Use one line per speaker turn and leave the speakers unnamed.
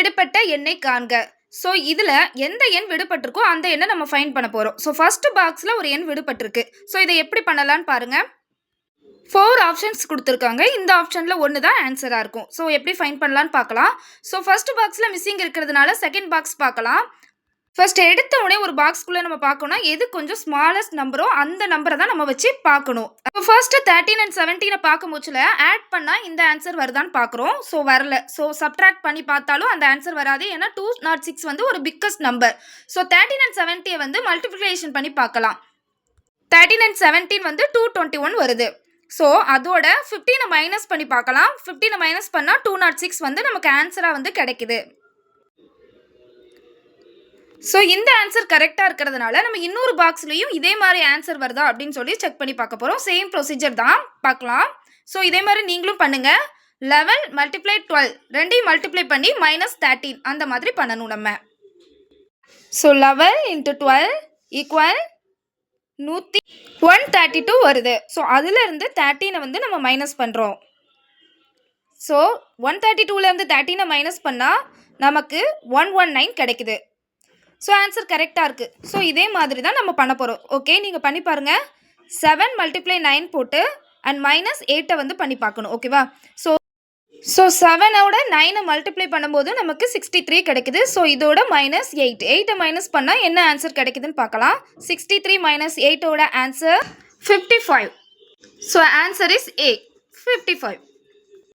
விடுபட்ட எண்ணை காண்க. ஸோ இதில் எந்த எண் விடுபட்டிருக்கோ அந்த எண்ணை நம்ம ஃபைன் பண்ண போகிறோம் ஸோ ஃபஸ்ட்டு பாக்ஸில் ஒரு எண் விடுபட்டிருக்கு. ஸோ இதை எப்படி பண்ணலான்னு பாருங்கள் ஃபோர் ஆப்ஷன்ஸ் கொடுத்துருக்காங்க. இந்த ஆப்ஷனில் ஒன்று தான் ஆன்சராக இருக்கும். ஸோ எப்படி ஃபைன் பண்ணலான்னு பார்க்கலாம். ஸோ ஃபஸ்ட்டு பாக்ஸில் மிஸ்ஸிங் இருக்கிறதுனால செகண்ட் பாக்ஸ் பார்க்கலாம். ஃபர்ஸ்ட் எடுத்த உடனே ஒரு பாக்ஸ்குள்ளே நம்ம பார்க்கணும்னா எது கொஞ்சம் ஸ்மாலஸ்ட் நம்பரோ அந்த நம்பரை தான் நம்ம வச்சு பார்க்கணும். இப்போ ஃபர்ஸ்ட் தேர்ட்டின் அண்ட் செவன்டீனை பார்க்கும் போச்சுல ஆட் பண்ணால் இந்த ஆன்சர் வருதான்னு பார்க்குறோம். ஸோ வரல. ஸோ சப்ட்ராக்ட் பண்ணி பார்த்தாலும் அந்த ஆன்சர் வராது. ஏன்னா டூ நாட் சிக்ஸ் வந்து ஒரு biggest number so thirteen and செவன்ட்டியை வந்து மல்டிப்ளிகேஷன் பண்ணி பார்க்கலாம். தேர்ட்டின் அண்ட் செவன்டீன் வந்து டூ டுவெண்ட்டி ஒன் வருது. ஸோ அதோட ஃபிஃப்டீனை மைனஸ் பண்ணி பார்க்கலாம். ஃபிஃப்டீனை மைனஸ் பண்ணால் டூ நாட் சிக்ஸ் வந்து நமக்கு ஆன்சராக வந்து கிடைக்குது. ஸோ இந்த ஆன்சர் கரெக்டாக இருக்கிறதுனால நம்ம இன்னொரு பாக்ஸ்லேயும் இதே மாதிரி ஆன்சர் வருதா அப்படின்னு சொல்லி செக் பண்ணி பார்க்க போகிறோம் சேம் ப்ரொசீஜர் தான். பார்க்கலாம். ஸோ இதே மாதிரி நீங்களும் பண்ணுங்கள் லெவல் மல்டிப்ளை டுவெல் ரெண்டையும் மல்டிப்ளை பண்ணி மைனஸ் தேர்ட்டீன் அந்த மாதிரி பண்ணணும் நம்ம. So eleven into twelve equal நூற்றி ஒன் தேர்ட்டி டூ வருது. ஸோ அதுலேருந்து தேர்ட்டீனை வந்து நம்ம மைனஸ் பண்ணுறோம் ஸோ ஒன் தேர்ட்டி டூலேருந்து தேர்ட்டீனை மைனஸ் பண்ணால் நமக்கு ஒன் ஒன் நைன் கிடைக்குது. ஸோ ஆன்சர் கரெக்டாக இருக்குது ஸோ இதே மாதிரி தான் நம்ம பண்ண போகிறோம் ஓகே நீங்கள் பண்ணி பாருங்கள் செவன் மல்டிப்ளை நைன் போட்டு அண்ட் மைனஸ் எயிட்டை வந்து பண்ணி பார்க்கணும். ஓகேவா ஸோ ஸோ செவனோட நைனை மல்டிப்ளை பண்ணும்போது நமக்கு சிக்ஸ்டி த்ரீ கிடைக்குது. ஸோ இதோட மைனஸ் எயிட் எயிட்டை மைனஸ் பண்ணால் என்ன ஆன்சர் கிடைக்குதுன்னு பார்க்கலாம். Sixty three minus எயிட்டோட answer fifty five so answer is a fifty five